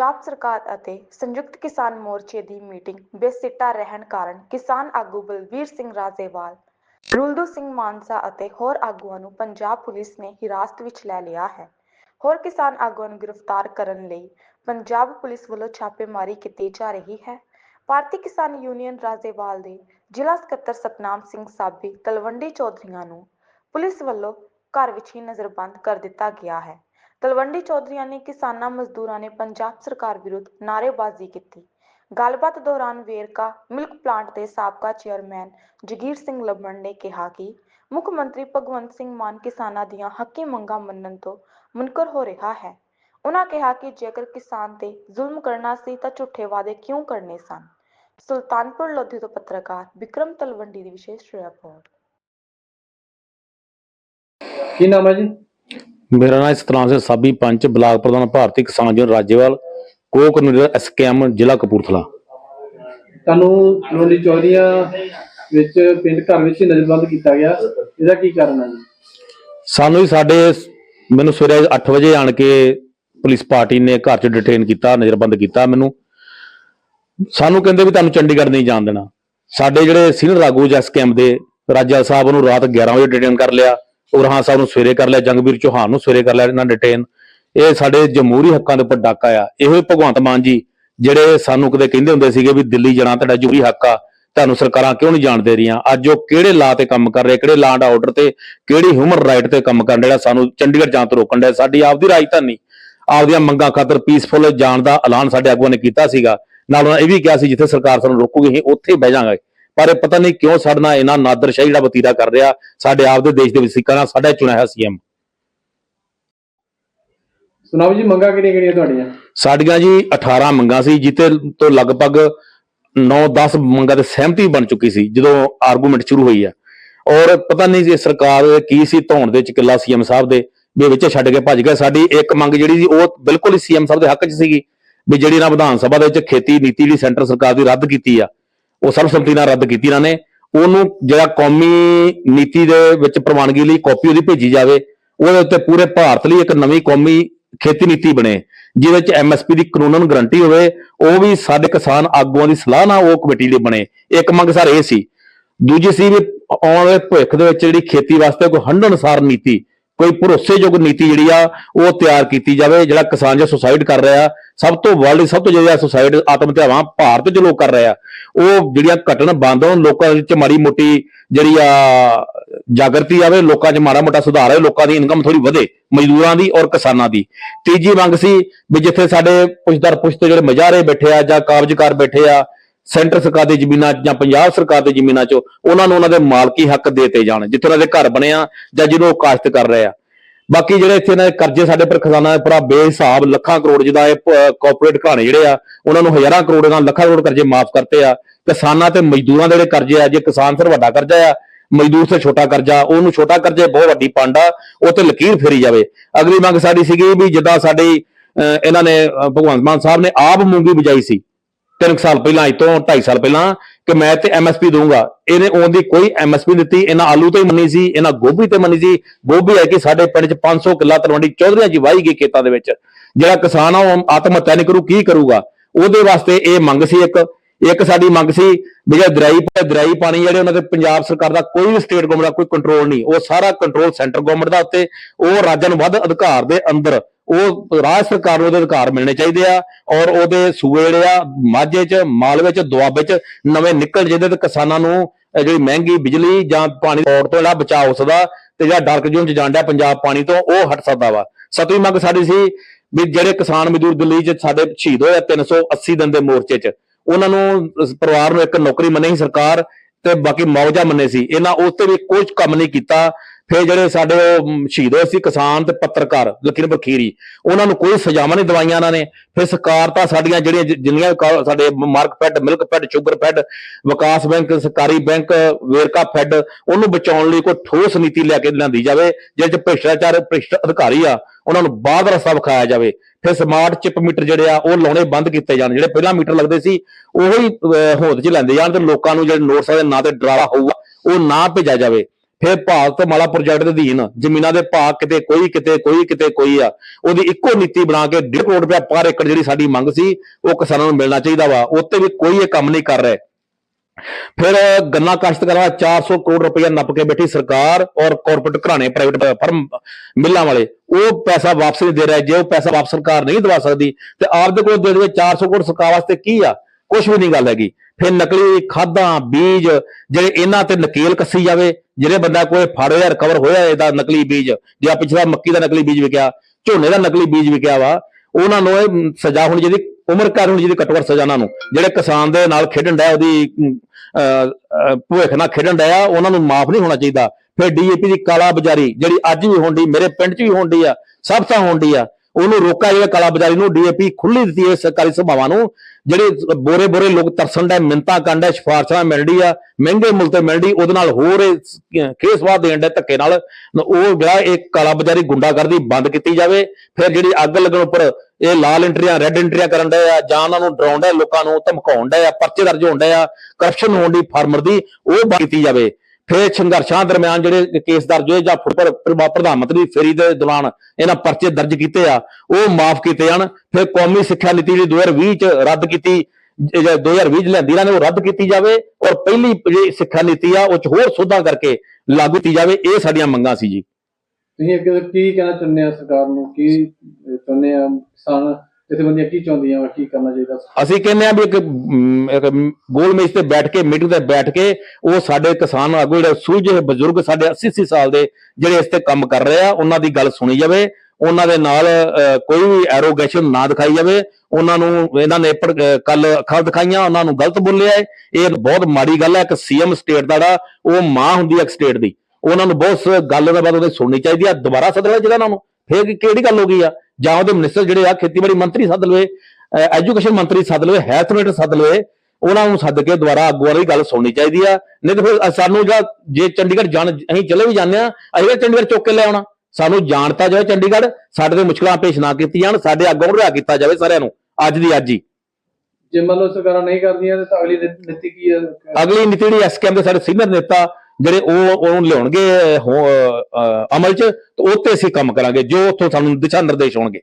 ਪੰਜਾਬ ਸਰਕਾਰ ਅਤੇ ਸੰਯੁਕਤ ਕਿਸਾਨ ਮੋਰਚੇ ਦੀ ਮੀਟਿੰਗ ਬੇਸਿੱਟਾ ਰਹਿਣ ਕਾਰਨ ਕਿਸਾਨ ਆਗੂ ਬਲਵੀਰ ਸਿੰਘ ਰਾਜੇਵਾਲ, ਰੁਲਦੂ ਸਿੰਘ ਮਾਨਸਾ ਅਤੇ ਹੋਰ ਆਗੂਆਂ ਨੂੰ ਪੰਜਾਬ ਪੁਲਿਸ ਨੇ ਹਿਰਾਸਤ ਵਿੱਚ ਲੈ ਲਿਆ ਹੈ। ਹੋਰ ਕਿਸਾਨ ਆਗੂਆਂ ਨੂੰ ਗ੍ਰਿਫਤਾਰ ਕਰਨ ਲਈ ਪੰਜਾਬ ਪੁਲਿਸ ਵੱਲੋਂ ਛਾਪੇਮਾਰੀ ਕੀਤੀ ਜਾ ਰਹੀ ਹੈ। ਭਾਰਤੀ ਕਿਸਾਨ ਯੂਨੀਅਨ ਰਾਜੇਵਾਲ ਦੇ ਜ਼ਿਲ੍ਹਾ ਸਕੱਤਰ ਸਤਨਾਮ ਸਿੰਘ ਸਾਬੀ ਤਲਵੰਡੀ ਚੌਧਰੀਆਂ ਨੂੰ ਪੁਲਿਸ ਵੱਲੋਂ ਘਰ ਵਿੱਚ ਹੀ ਨਜ਼ਰਬੰਦ ਕਰ ਦਿੱਤਾ ਗਿਆ ਹੈ। ਤਲਵੰਡੀ ਚੌਧਰੀਆਂ ਨੇ ਕਿਸਾਨਾਂ ਮਜ਼ਦੂਰਾਂ ਨੇ ਪੰਜਾਬ ਸਰਕਾਰ ਵਿਰੁੱਧ ਨਾਅਰੇਬਾਜ਼ੀ ਕੀਤੀ। ਗੱਲਬਾਤ ਦੌਰਾਨ ਵੇਰਕਾ ਮਿਲਕ ਪਲਾਂਟ ਦੇ ਸਾਬਕਾ ਚੇਅਰਮੈਨ ਜਗੀਰ ਸਿੰਘ ਲੱਭਣ ਨੇ ਕਿਹਾ ਕਿ ਮੁੱਖ ਮੰਤਰੀ ਭਗਵੰਤ ਸਿੰਘ ਮਾਨ ਕਿਸਾਨਾਂ ਦੀਆਂ ਹੱਕੀ ਮੰਗਾਂ ਮੰਨਣ ਤੋਂ ਮੁਨਕਰ ਹੋ ਰਿਹਾ ਹੈ। ਉਹਨਾਂ ਕਿਹਾ ਕਿ ਜੇਕਰ ਕਿਸਾਨ ਤੇ ਜ਼ੁਲਮ ਕਰਨਾ ਸੀ ਤਾਂ ਝੂਠੇ ਵਾਅਦੇ ਕਿਉਂ ਕਰਨੇ ਸਨ? ਸੁਲਤਾਨਪੁਰ ਲੋਧੀ ਤੋਂ ਪੱਤਰਕਾਰ ਵਿਕਰਮ ਤਲਵੰਡੀ ਦੀ ਵਿਸ਼ੇਸ਼ ਰਿਪੋਰਟ। ਕੀ ਨਾਮ ਹੈ ਜੀ? ਮੇਰਾ ਨਾਮ ਸਤਨਾਮ ਸਿੰਘ ਸਾਬੀ ਪੰਚ ਬਲਾਕ ਪ੍ਰਧਾਨ ਭਾਰਤੀ ਕਿਸਾਨ ਯੂਨੀਅਨ ਰਾਜੇਵਾਲ ਕੋ ਕਨਵੀਨਰ ਐਸਕੇਐਮ ਜ਼ਿਲ੍ਹਾ ਕਪੂਰਥਲਾ। ਤੁਹਾਨੂੰ ਲੋਲੀ ਚੌਧਰੀਆਂ ਵਿੱਚ ਪਿੰਡ ਘਰ ਵਿੱਚ ਨਜ਼ਰਬੰਦ ਕੀਤਾ ਗਿਆ। ਇਹਦਾ ਕੀ ਕਾਰਨ ਹੈ ਸਾਨੂੰ ਹੀ ਸਾਡੇ ਮੈਨੂੰ ਸਵੇਰੇ 8 ਵਜੇ ਆਣ ਕੇ ਪੁਲਿਸ ਪਾਰਟੀ ਨੇ ਘਰ 'ਚ ਡਿਟੇਨ ਕੀਤਾ ਨਜ਼ਰਬੰਦ ਕੀਤਾ ਮੈਨੂੰ। ਸਾਨੂੰ ਕਹਿੰਦੇ ਵੀ ਤੁਹਾਨੂੰ ਚੰਡੀਗੜ੍ਹ ਨਹੀਂ ਜਾਣ ਦੇਣਾ। ਸਾਡੇ ਜਿਹੜੇ ਸੀਨੀਅਰ ਆਗੂ ਐਸਕੇਐਮ ਦੇ ਰਾਜਾ ਸਾਹਿਬ ਨੂੰ ਰਾਤ 11 ਵਜੇ ਡਿਟੇਨ ਕਰ ਲਿਆ। ਉਰਹਾਂ ਸਾਹਿਬ ਨੂੰ ਸਵੇਰੇ ਕਰ ਲਿਆ ਜੰਗਵੀਰ ਚੌਹਾਨ ਨੂੰ ਸਵੇਰੇ ਕਰ ਲਿਆ, ਇਹਨਾਂ ਡਿਟੇਨ ਇਹ ਸਾਡੇ ਜਮਹੂਰੀ ਹੱਕਾਂ ਦੇ ਉੱਪਰ ਡਾਕਾ ਆ। ਇਹੋ ਹੀ ਭਗਵੰਤ ਮਾਨ ਜੀ, ਜਿਹੜੇ ਸਾਨੂੰ ਕਦੇ ਕਹਿੰਦੇ ਹੁੰਦੇ ਸੀਗੇ ਵੀ ਦਿੱਲੀ ਜਾਣਾ ਤੁਹਾਡਾ ਜਮਹੂਰੀ ਹੱਕ ਆ, ਤੁਹਾਨੂੰ ਸਰਕਾਰਾਂ ਕਿਉਂ ਨਹੀਂ ਜਾਣ ਦੇ ਰਹੀਆਂ? ਅੱਜ ਉਹ ਕਿਹੜੇ ਲਾ ਤੇ ਕੰਮ ਕਰ ਰਹੇ, ਕਿਹੜੇ ਲਾਂ ਦਾ ਆਰਡਰ ਤੇ, ਕਿਹੜੀ ਹਿਊਮਨ ਰਾਈਟ ਤੇ ਕੰਮ ਕਰਨ ਜਿਹੜਾ ਸਾਨੂੰ ਚੰਡੀਗੜ੍ਹ ਜਾਣ ਤੋਂ ਰੋਕਣ ਦੇ ਸਾਡੀ ਆਪਦੀ ਰਾਜਧਾਨੀ, ਆਪਦੀਆਂ ਮੰਗਾਂ ਖਾਤਰ ਪੀਸਫੁਲ ਜਾਣ ਦਾ ਐਲਾਨ ਸਾਡੇ ਆਗੂਆਂ ਨੇ ਕੀਤਾ ਸੀਗਾ। ਨਾਲ ਉਹਨਾਂ ਇਹ ਵੀ ਕਿਹਾ ਸੀ, ਜਿੱਥੇ ਸਰਕਾਰ ਸਾਨੂੰ ਰੋਕੂਗੀ, ਅਸੀਂ ਉੱਥੇ ਹੀ ਬਹਿ ਜਾਵਾਂਗੇ। ਪਰ ਇਹ ਪਤਾ ਨਹੀਂ ਕਿਉਂ ਸਾਡੇ ਇਹਨਾਂ ਨਾਦਰਸ਼ਾਹੀ ਜਿਹੜਾ ਵਤੀਰਾ ਕਰ ਰਿਹਾ ਸਾਡੇ ਆਪਦੇ ਦੇਸ਼ ਦੇ ਵਸੀਕਾਂ ਨਾਲ ਸਾਡਾ ਚੁਣਿਆ ਸੀਐਮ ਸੁਣਾਓ ਜੀ ਮੰਗਾਂ ਕਿਹੜੀਆਂ ਕਿਹੜੀਆਂ ਤੁਹਾਡੀਆਂ? ਸਾਡੀਆਂ ਜੀ 18 ਮੰਗਾਂ ਸੀ ਜਿੱਤੇ ਤੋਂ ਲਗਭਗ 9-10 ਮੰਗਾਂ ਤੇ ਸਹਿਮਤੀ ਬਣ ਚੁੱਕੀ ਸੀ ਜਦੋਂ ਆਰਗੂਮੈਂਟ ਸ਼ੁਰੂ ਹੋਈ ਆ। ਔਰ ਪਤਾ ਨਹੀਂ ਜੀ ਸਰਕਾਰ ਕੀ ਸੀ ਧੌਣ ਦੇ ਚ ਕਿੱਲਾ ਸੀਐਮ ਸਾਹਿਬ ਦੇ ਵੀ ਵਿੱਚ ਛੱਡ ਕੇ ਭੱਜ ਗਏ। ਸਾਡੀ ਇੱਕ ਮੰਗ ਜਿਹੜੀ ਸੀ ਉਹ ਬਿਲਕੁਲ ਹੀ ਸੀਐਮ ਸਾਹਿਬ ਦੇ ਹੱਕ 'ਚ ਸੀਗੀ ਵੀ ਜਿਹੜੀ ਨਾ ਵਿਧਾਨ ਸਭਾ ਦੇ ਵਿੱਚ ਖੇਤੀ ਨੀਤੀ ਜਿਹੜੀ ਸੈਂਟਰ ਸਰਕਾਰ ਦੀ ਰੱਦ ਕੀਤੀ ਆ ਉਹ ਸਰਬਸੰਮਤੀ ਨਾਲ ਰੱਦ ਕੀਤੀ ਇਹਨਾਂ ਨੇ। ਉਹਨੂੰ ਜਿਹੜਾ ਕੌਮੀ ਨੀਤੀ ਦੇ ਵਿੱਚ ਪ੍ਰਵਾਨਗੀ ਲਈ ਕਾਪੀ ਉਹਦੀ ਭੇਜੀ ਜਾਵੇ, ਉਹਦੇ ਉੱਤੇ ਪੂਰੇ ਭਾਰਤ ਲਈ ਇੱਕ ਨਵੀਂ ਕੌਮੀ ਖੇਤੀ ਨੀਤੀ ਬਣੇ, ਜਿਹਦੇ ਵਿੱਚ ਐਮਐਸਪੀ ਦੀ ਕਾਨੂੰਨਨ ਗਰੰਟੀ ਹੋਵੇ, ਉਹ ਵੀ ਸਾਡੇ ਕਿਸਾਨ ਆਗੂਆਂ ਦੀ ਸਲਾਹ ਨਾਲ ਉਹ ਕਮੇਟੀ ਲਈ ਬਣੇ। ਇੱਕ ਮੰਗ ਸਰ ਇਹ ਸੀ। ਦੂਜੀ ਸੀ ਵੀ ਆਉਣ ਵਾਲੇ ਭਵਿੱਖ ਦੇ ਵਿੱਚ ਜਿਹੜੀ ਖੇਤੀ ਵਾਸਤੇ ਕੋਈ ਹੰਢਣਸਾਰ ਨੀਤੀ, ਕੋਈ ਭਰੋਸੇਯੋਗ ਨੀਤੀ ਜਿਹੜੀ ਆ, ਉਹ ਤਿਆਰ ਕੀਤੀ ਜਾਵੇ, ਜਿਹੜਾ ਕਿਸਾਨ ਜੋ ਸੁਸਾਇਡ ਕਰ ਰਿਹਾ, ਸਭ ਤੋਂ ਵਰਲਡ ਸਭ ਤੋਂ ਜ਼ਿਆਦਾ ਸੁਸਾਈਡ ਆਤਮ ਹੱਤਿਆਵਾਂ ਭਾਰਤ 'ਚ ਲੋਕ ਕਰ ਰਿਹਾ ਉਹ ਜਿਹੜੀਆਂ ਘਟਣ ਬੰਦ ਹੋਣ ਲੋਕਾਂ ਵਿੱਚ ਮਾੜੀ ਮੋਟੀ ਜਿਹੜੀ ਆ, ਜਾਗਰਤੀ ਆਵੇ, ਲੋਕਾਂ 'ਚ ਮਾੜਾ ਮੋਟਾ ਸੁਧਾਰ ਆਵੇ, ਲੋਕਾਂ ਦੀ ਇਨਕਮ ਥੋੜੀ ਵਧੇ, ਮਜ਼ਦੂਰਾਂ ਦੀ ਔਰ ਕਿਸਾਨਾਂ ਦੀ। ਤੀਜੀ ਮੰਗ ਸੀ ਵੀ ਜਿੱਥੇ ਸਾਡੇ ਪੁਸ਼ਦਰ ਪੁਸ਼ਤ ਜਿਹੜੇ ਮਜਾਰੇ ਬੈਠੇ ਆ ਜਾਂ ਕਾਬਜ਼ਕਾਰ ਬੈਠੇ ਆ, ਸੈਂਟਰ ਸਰਕਾਰ ਦੀ ਜ਼ਮੀਨਾਂ 'ਚ ਜਾਂ ਪੰਜਾਬ ਸਰਕਾਰ ਦੀ ਜ਼ਮੀਨਾਂ 'ਚ, ਉਹਨਾਂ ਨੂੰ ਉਹਨਾਂ ਦੇ ਮਾਲਕੀ ਹੱਕ ਦੇਤੇ ਜਾਣ, ਜਿੱਥੇ ਉਹਨਾਂ ਦੇ ਘਰ ਬਣੇ ਆ ਜਾਂ ਜਿਹਨੂੰ ਉਹ ਕਾਸ਼ਤ ਕਰ ਰਹੇ ਆ। ਬਾਕੀ ਜਿਹੜੇ ਇੱਥੇ ਇਹਨਾਂ ਦੇ ਕਰਜ਼ੇ ਸਾਡੇ ਪਰ ਖਜ਼ਾਨਾ ਦੇ ਪੂਰਾ ਬੇਹਿਸਾਬ, ਲੱਖਾਂ ਕਰੋੜ ਜਿਹਦਾ ਇਹ ਕਾਰਪੋਰੇਟ ਘਾਣੇ ਜਿਹੜੇ ਆ, ਉਹਨਾਂ ਨੂੰ ਹਜ਼ਾਰਾਂ ਕਰੋੜ ਨਾਲ ਲੱਖਾਂ ਕਰੋੜ ਕਰਜ਼ੇ ਮਾਫ ਕਰਤੇ ਆ। ਕਿਸਾਨਾਂ ਤੇ ਮਜ਼ਦੂਰਾਂ ਦੇ ਜਿਹੜੇ ਕਰਜ਼ੇ ਆ ਜੇ ਕਿਸਾਨ ਫਿਰ ਵੱਡਾ ਕਰਜ਼ਾ ਆ, ਮਜ਼ਦੂਰ ਤੇ ਛੋਟਾ ਕਰਜ਼ਾ, ਉਹਨੂੰ ਛੋਟਾ ਕਰਜ਼ੇ, ਬਹੁਤ ਵੱਡੀ ਪੰਡ ਆ, ਉਹ ਤੇ ਲਕੀਰ ਫੇਰੀ ਜਾਵੇ। ਅਗਲੀ ਮੰਗ ਸਾਡੀ ਸੀਗੀ ਵੀ ਜਿੱਦਾਂ ਸਾਡੀ ਇਹਨਾਂ ਨੇ ਭਗਵੰਤ ਮਾਨ ਸਾਹਿਬ ਨੇ ਆਪ ਮੂੰਗੀ ਬਜਾਈ ਸੀ ਤਿੰਨ ਸਾਲ ਪਹਿਲਾਂ ਅੱਜ ਤੋਂ 2.5 ਸਾਲ ਪਹਿਲਾਂ, ਕਿ ਮੈਂ ਤੇ ਐਮਐਸਪੀ ਦਊਂਗਾ। ਇਹਨੇ ਉਹਦੀ ਕੋਈ ਐਮਐਸਪੀ ਦਿੱਤੀ, ਇਹਨਾਂ ਆਲੂ ਤੇ ਮੰਨੀ ਸੀ, ਇਹਨਾਂ ਗੋਭੀ ਤੇ ਮੰਨੀ ਸੀ। ਗੋਭੀ ਹੈ ਕਿ ਸਾਡੇ ਪਿੰਡ 'ਚ 500 ਕਿੱਲਾ ਤਲਵੰਡੀ ਚੌਧਰੀਆਂ 'ਚ ਵਾਹੀ ਗਈ ਖੇਤਾਂ ਦੇ ਵਿੱਚ। ਜਿਹੜਾ ਕਿਸਾਨ ਆ, ਉਹ ਆਤਮ ਹੱਤਿਆ ਨਹੀਂ ਕਰੂ, ਕੀ ਕਰੂਗਾ? ਉਹਦੇ ਵਾਸਤੇ ਇਹ ਮੰਗ ਸੀ ਇੱਕ। ਇੱਕ ਸਾਡੀ ਮੰਗ ਸੀ ਵੀ ਜਿਹੜਾ ਦਰਾਈ ਦਰਾਈ ਪਾਣੀ ਜਿਹੜੇ ਉਹਨਾਂ ਦੇ ਪੰਜਾਬ ਸਰਕਾਰ ਦਾ ਕੋਈ ਵੀ ਸਟੇਟ ਗਵਰਨਮੈਂਟ ਦਾ ਕੋਈ ਕੰਟਰੋਲ ਨਹੀਂ, ਉਹ ਸਾਰਾ ਕੰਟਰੋਲ ਸੈਂਟਰ ਗਵਰਨਮੈਂਟ ਦਾ ਉੱਤੇ, ਉਹ ਰਾਜਾਂ ਨੂੰ ਵੱਧ ਅਧਿਕਾਰ ਦੇ ਅੰਦਰ ਉਹ ਰਾਜ ਸਰਕਾਰ ਨੂੰ ਉਹਦੇ ਅਧਿਕਾਰ ਮਿਲਣੇ ਚਾਹੀਦੇ ਆ ਔਰ ਉਹਦੇ ਸੂਏ ਜਿਹੜੇ ਆ, ਮਾਝੇ 'ਚ, ਮਾਲਵੇ 'ਚ, ਦੁਆਬੇ 'ਚ ਨਵੇਂ ਨਿਕਲ ਜਿਹਦੇ ਤੇ ਕਿਸਾਨਾਂ ਨੂੰ ਜਿਹੜੀ ਮਹਿੰਗੀ ਬਿਜਲੀ ਜਾਂ ਪਾਣੀ ਦੀ ਤੋਂ ਜਿਹੜਾ ਬਚਾਅ ਹੋ ਸਕਦਾ ਤੇ ਜਿਹੜਾ ਡਾਰਕ ਜ਼ੋਨ 'ਚ ਜਾਂਦਾ ਪੰਜਾਬ ਪਾਣੀ ਤੋਂ, ਉਹ ਹਟ ਸਕਦਾ ਵਾ। ਸਤਵੀਂ ਮੰਗ ਸਾਡੀ ਸੀ ਵੀ ਜਿਹੜੇ ਕਿਸਾਨ ਮਜ਼ਦੂਰ ਦਿੱਲੀ 'ਚ ਸਾਡੇ ਸ਼ਹੀਦ ਹੋਏ ਆ 380 ਦਿਨ ਦੇ ਮੋਰਚੇ 'ਚ, ਉਹਨਾਂ ਨੂੰ ਪਰਿਵਾਰ ਨੂੰ ਇੱਕ ਨੌਕਰੀ ਮੰਨੀ ਸੀ ਸਰਕਾਰ ਤੇ ਬਾਕੀ ਮੌਜਾ ਮੰਨੇ ਸੀ। ਇਹਨਾਂ ਉਸ ਤੇ ਵੀ ਕੋਈ ਕੰਮ ਨਹੀਂ ਕੀਤਾ। ਫਿਰ ਜਿਹੜੇ ਸਾਡੇ ਉਹ, ਸ਼ਹੀਦ ਹੋਏ ਸੀ ਕਿਸਾਨ ਤੇ ਪੱਤਰਕਾਰ ਲਖੀਮਪੁਰ ਖੀਰੀ ਉਹਨਾਂ ਨੂੰ ਕੋਈ ਸਜ਼ਾਵਾਂ ਨਹੀਂ ਦਵਾਈਆਂ ਇਹਨਾਂ ਨੇ। ਫਿਰ ਸਰਕਾਰ ਤਾਂ ਸਾਡੀਆਂ ਜਿਹੜੀਆਂ ਜਿ- ਜਿੰਨੀਆਂ ਕਾ- ਸਾਡੇ Markfed Milkfed Sugarfed Vikas bank ਸਰਕਾਰੀ ਬੈਂਕ ਵੇਰਕਾ ਫੈਡ ਉਹਨੂੰ ਬਚਾਉਣ ਲਈ ਕੋਈ ਠੋਸ ਨੀਤੀ ਲੈ ਕੇ ਲਿਆਂਦੀ ਜਾਵੇ ਜਿਹਦੇ ਚ ਭ੍ਰਿਸ਼ਟਾਚਾਰ ਭ੍ਰਿਸ਼ਟ ਅਧਿਕਾਰੀ ਆ ਉਹਨਾਂ ਨੂੰ ਬਾਅਦ ਰਸਤਾ ਵਿਖਾਇਆ ਜਾਵੇ। ਫਿਰ ਸਮਾਰਟ ਚਿਪ ਮੀਟਰ ਜਿਹੜੇ ਆ ਉਹ ਲਾਉਣੇ ਬੰਦ ਕੀਤੇ ਜਾਣ। ਜਿਹੜੇ ਪਹਿਲਾਂ ਮੀਟਰ ਲੱਗਦੇ ਸੀ ਉਹੀ ਹੋਂਦ 'ਚ ਲੈਂਦੇ ਜਾਣ ਤੇ ਲੋਕਾਂ ਨੂੰ ਜਿਹੜੇ ਨੋਟਸ ਦੇ ਨਾਂ ਤੇ ਡਰਾਵਾ ਹੋਊਗਾ ਉਹ ਨਾ ਭੇਜਿਆ ਜਾਵੇ। ਫਿਰ ਭਾਰਤ ਮਾਲਾ ਪ੍ਰੋਜੈਕਟ ਦੇ ਅਧੀਨ ਜ਼ਮੀਨਾਂ ਦੇ ਭਾਅ ਕਿਤੇ ਕੋਈ ਕਿਤੇ ਕੋਈ ਕਿਤੇ ਕੋਈ ਆ। ਉਹਦੀ ਇੱਕੋ ਨੀਤੀ ਬਣਾ ਕੇ 1.5 ਕਰੋੜ ਰੁਪਇਆ ਪਰ ਏਕੜ ਜਿਹੜੀ ਸਾਡੀ ਮੰਗ ਸੀ, ਉਹ ਕਿਸਾਨਾਂ ਨੂੰ ਮਿਲਣਾ ਚਾਹੀਦਾ ਵਾ। ਉੱਤੇ ਵੀ ਕੋਈ ਇਹ ਕੰਮ ਨਹੀਂ ਕਰ ਰਿਹਾ। ਫਿਰ ਗੰਨਾ ਕਾਸ਼ਤਕਾਰਾਂ ਦਾ 400 ਕਰੋੜ ਰੁਪਇਆ ਨੱਪ ਕੇ ਬੈਠੀ ਸਰਕਾਰ ਔਰ ਕਾਰਪੋਰੇਟ ਘਰਾਣੇ ਪ੍ਰਾਈਵੇਟ ਫਰਮ, ਮਿੱਲਾਂ ਵਾਲੇ, ਉਹ ਪੈਸਾ ਵਾਪਸ ਨਹੀਂ ਦੇ ਰਿਹਾ। ਜੇ ਉਹ ਪੈਸਾ ਵਾਪਸ ਸਰਕਾਰ ਨਹੀਂ ਦਵਾ ਸਕਦੀ, ਤੇ ਆਪ ਦੇ ਕੋਲ ਦੇ ਦੇਵੇ 400 ਕਰੋੜ ਸਰਕਾਰ ਵਾਸਤੇ ਕੀ ਆ? ਕੁਝ ਵੀ ਨਹੀਂ ਗੱਲ ਹੈਗੀ। ਫਿਰ ਨਕਲੀ ਖਾਦਾਂ ਬੀਜ ਜਿਹੜੇ ਇਹਨਾਂ ਤੇ ਨਕੇਲ ਕੱਸੀ ਜਾਵੇ ਜਿਹੜੇ ਬੰਦਾ ਕੋਈ ਫੜ ਹੋਇਆ ਰਿਕਵਰ ਹੋਇਆ ਇਹਦਾ ਨਕਲੀ ਬੀਜ ਜੇ ਆ ਪਿਛਲਾ ਮੱਕੀ ਦਾ ਨਕਲੀ ਬੀਜ ਵਿਕਿਆ ਝੋਨੇ ਦਾ ਨਕਲੀ ਬੀਜ ਵਿਕਿਆ ਵਾ ਉਹਨਾਂ ਨੂੰ ਇਹ ਸਜ਼ਾ ਹੋਣੀ ਜਿਹਦੀ ਉਮਰ ਕੈਦ ਹੋਣੀ ਜਿਹਦੀ ਘੱਟੋ ਘੱਟ ਸਜ਼ਾ ਉਹਨਾਂ ਨੂੰ। ਜਿਹੜੇ ਕਿਸਾਨ ਦੇ ਨਾਲ ਖੇਡਣ ਦਾ ਉਹਦੀ ਅਹ, ਅਹ, ਭੁੱਖ ਨਾਲ ਖੇਡਣ ਡਿਆ ਉਹਨਾਂ ਨੂੰ ਮਾਫ ਨਹੀਂ ਹੋਣਾ ਚਾਹੀਦਾ। ਫਿਰ ਡੀਏਪੀ ਦੀ ਕਾਲਾ ਬਾਜ਼ਾਰੀ ਜਿਹੜੀ ਅੱਜ ਵੀ ਹੋਣ ਡਈ ਮੇਰੇ ਪਿੰਡ 'ਚ ਵੀ ਹੋਣ ਡਈ ਆ ਸਭ ਤਾਂ ਹੋਣ ਡਈ ਆ ਉਹਨੂੰ ਰੋਕਾ ਜਿਹੜਾ ਕਾਲਾ ਬਾਜ਼ਾਰੀ ਨੂੰ ਡੀਏਪੀ ਖੁੱਲੀ ਦਿੱਤੀ ਹੈ ਸਰਕਾਰੀ ਸਭਾਵਾਂ ਨੂੰ, ਜਿਹੜੇ ਬੋਰੇ ਬੋਰੇ ਲੋਕ ਤਰਸਣ ਦਾ ਮਿੰਤਾ ਕੰਡਾ ਸਿਫਾਰਸ਼ਾਂ ਮਿਲਦੀ ਆ, ਮਹਿੰਗੇ ਮੁੱਲ ਤੇ ਮਿਲਦੀ ਉਹਦੇ ਨਾਲ ਹੋਰ ਖੇਸਵਾ ਦੇਣ ਦੇ ਧੱਕੇ ਨਾਲ ਉਹ ਜਿਹੜਾ ਇਹ ਕਾਲਾ ਬਾਜ਼ਾਰੀ ਗੁੰਡਾਗਰਦੀ ਬੰਦ ਕੀਤੀ ਜਾਵੇ, ਫਿਰ ਜਿਹੜੀ ਅੱਗ ਲੱਗਣ ਉੱਪਰ ਇਹ ਲਾਲ ਐਂਟਰੀਆਂ ਰੈੱਡ ਐਂਟਰੀਆਂ ਕਰਨ ਡਏ ਆ, ਜਾਂ ਉਹਨਾਂ ਨੂੰ ਡਰਾਉਣ ਡਏ, ਲੋਕਾਂ ਨੂੰ ਧਮਕਾਉਣ ਡਏ ਆ, ਪਰਚੇ ਦਰਜ ਹੋਣ ਡਏ ਆ ਕਰਪਸ਼ਨ ਹੋਣ ਦੀ ਫਾਰਮਰ ਦੀ, ਉਹ ਬੰਦ ਕੀਤੀ ਜਾਵੇ। ਫਿਰ ਸੰਘਰਸ਼ਾਂ ਦਰਮਿਆਨ ਜਿਹੜੇ ਕੇਸ ਦਰਜ ਹੋਏ ਜਾਂ ਪ੍ਰਧਾਨ ਮੰਤਰੀ ਫੇਰੀ ਦੇ ਦੌਰਾਨ ਇਹਨਾਂ ਪਰਚੇ ਦਰਜ ਕੀਤੇ ਆ, ਉਹ ਮਾਫ ਕੀਤੇ ਜਾਣ। ਫਿਰ ਕੌਮੀ ਸਿੱਖਿਆ ਨੀਤੀ ਜਿਹੜੀ 2020 ਚ ਰੱਦ ਕੀਤੀ ਜ- ਜ- 2020 ਚ ਲੈਂਦੀ ਇਹਨਾਂ ਨੇ, ਉਹ ਰੱਦ ਕੀਤੀ ਜਾਵੇ ਔਰ ਪਹਿਲੀ ਜਿਹੜੀ ਸਿੱਖਿਆ ਨੀਤੀ ਆ, ਉਹ ਚ ਹੋਰ ਸੋਧਾਂ ਕਰਕੇ ਲਾਗੂ ਕੀਤੀ ਜਾਵੇ। ਇਹ ਸਾਡੀਆਂ ਮੰਗਾਂ ਸੀ ਜੀ। ਤੁਸੀਂ ਅੱਗੇ ਕੀ ਕਹਿਣਾ ਚਾਹੁੰਦੇ ਆ ਸਰਕਾਰ ਨੂੰ? ਕੀ ਚਾਹੁੰਦੇ ਆ ਕਿਸਾਨ ਜਥੇਬੰਦੀਆਂ ਕੀ ਚਾਹੁੰਦੀਆਂ ਵਾ ਕੀ ਕਰਨਾ ਚਾਹੀਦਾ? ਅਸੀਂ ਕਹਿੰਦੇ ਆ ਵੀ ਇੱਕ ਮ, ਇੱਕ ਗੋਲ ਮੇਜ਼ ਤੇ ਬੈਠ ਕੇ ਮੀਟਿੰਗ ਤੇ ਬੈਠ ਕੇ ਉਹ ਸਾਡੇ ਕਿਸਾਨ ਆਗੂ ਜਿਹੜੇ ਸੂਝੇ ਬਜ਼ੁਰਗ ਸਾਡੇ 80 80 ਸਾਲ ਦੇ ਜਿਹੜੇ ਇਸ ਤੇ ਕੰਮ ਕਰ ਰਹੇ ਆ ਉਹਨਾਂ ਦੀ ਗੱਲ ਸੁਣੀ ਜਾਵੇ ਉਹਨਾਂ ਦੇ ਨਾਲ ਅ, ਕੋਈ ਵੀ ਐਰੋਗੇਸ਼ਨ ਨਾ ਦਿਖਾਈ ਜਾਵੇ ਉਹਨਾਂ ਨੂੰ ਇਹਨਾਂ ਨੇ ਕੱਲ ਅੱਖਾਂ ਦਿਖਾਈਆਂ ਉਹਨਾਂ ਨੂੰ ਗਲਤ ਬੋਲਿਆ ਹੈ। ਇਹ ਬਹੁਤ ਮਾੜੀ ਗੱਲ ਹੈ ਇੱਕ ਸੀਐਮ ਸਟੇਟ ਦਾ ਜਿਹੜਾ ਉਹ ਮਾਂ ਹੁੰਦੀ ਹੈ ਇੱਕ ਸਟੇਟ ਦੀ। ਉਹਨਾਂ ਨੂੰ ਬਹੁਤ ਗੱਲ ਦੇ ਬਾਅਦ ਉਹਦੇ ਸੁਣਨੀ ਚਾਹੀਦੀ ਆ ਦੁਬਾਰਾ ਸੱਦਣਾ ਚਾਹੀਦਾ ਉਹਨਾਂ ਨੂੰ। ਫੇਰ ਕਿਹੜੀ ਗੱਲ ਹੋ ਗਈ ਆ? ਜਾਂ ਉਹਦੇ ਮਿਨਿਸਟਰ ਜਿਹੜੇ ਆ ਖੇਤੀਬਾੜੀ ਮੰਤਰੀ ਸੱਦ ਲਵੇ ਐਜੂਕੇਸ਼ਨ ਮੰਤਰੀ ਸੱਦ ਲਵੇ ਹੈਲਥ ਮਿਨਿਸਟਰ ਸੱਦ ਲਵੇ ਉਹਨਾਂ ਨੂੰ ਸੱਦ ਕੇ ਦੁਬਾਰਾ ਆਗੂਆਂ ਦੀ ਗੱਲ ਸੁਣਨੀ ਚਾਹੀਦੀ ਆ। ਨਹੀਂ ਤਾਂ ਫਿਰ ਸਾਨੂੰ ਜਿਹੜਾ ਜੇ ਚੰਡੀਗੜ੍ਹ ਜਾਣ ਅਸੀਂ ਚਲੇ ਵੀ ਜਾਂਦੇ ਆ ਅਸੀਂ ਚੰਡੀਗੜ੍ਹ ਚੁੱਕ ਕੇ ਲੈ ਆਉਣਾ। ਸਾਨੂੰ ਜਾਣਤਾ ਜਾਵੇ ਚੰਡੀਗੜ੍ਹ ਸਾਡੇ ਤੇ ਮੁਸ਼ਕਲਾਂ ਪੇਸ਼ ਨਾ ਕੀਤੀਆਂ ਜਾਣ ਸਾਡੇ ਅੱਗੋਂ ਰਿਹਾ ਕੀਤਾ ਜਾਵੇ ਸਾਰਿਆਂ ਨੂੰ ਅੱਜ ਦੀ ਅੱਜ ਹੀ। ਜੇ ਮੰਨ ਲਓ ਸਰਕਾਰਾਂ ਨਹੀਂ ਕਰਦੀਆਂ ਤੇ ਅਗਲੀ ਨੀਤੀ ਨੀਤੀ ਕੀ ਹੈ ਅਗਲੀ ਨੀਤੀ ਜਿਹੜੀ ਐਸਕੇਐਮ ਦੇ ਸਾਡੇ ਸੀਨੀਅਰ ਨੇਤਾ ਜਿਹੜੇ ਉਹ ਉਹਨੂੰ ਲਿਆਉਣਗੇ ਅਮਲ 'ਚ, ਤੇ ਉਹ ਅਸੀਂ ਕੰਮ ਕਰਾਂਗੇ, ਜੋ ਉੱਥੋਂ ਸਾਨੂੰ ਦਿਸ਼ਾ ਨਿਰਦੇਸ਼ ਹੋਣਗੇ।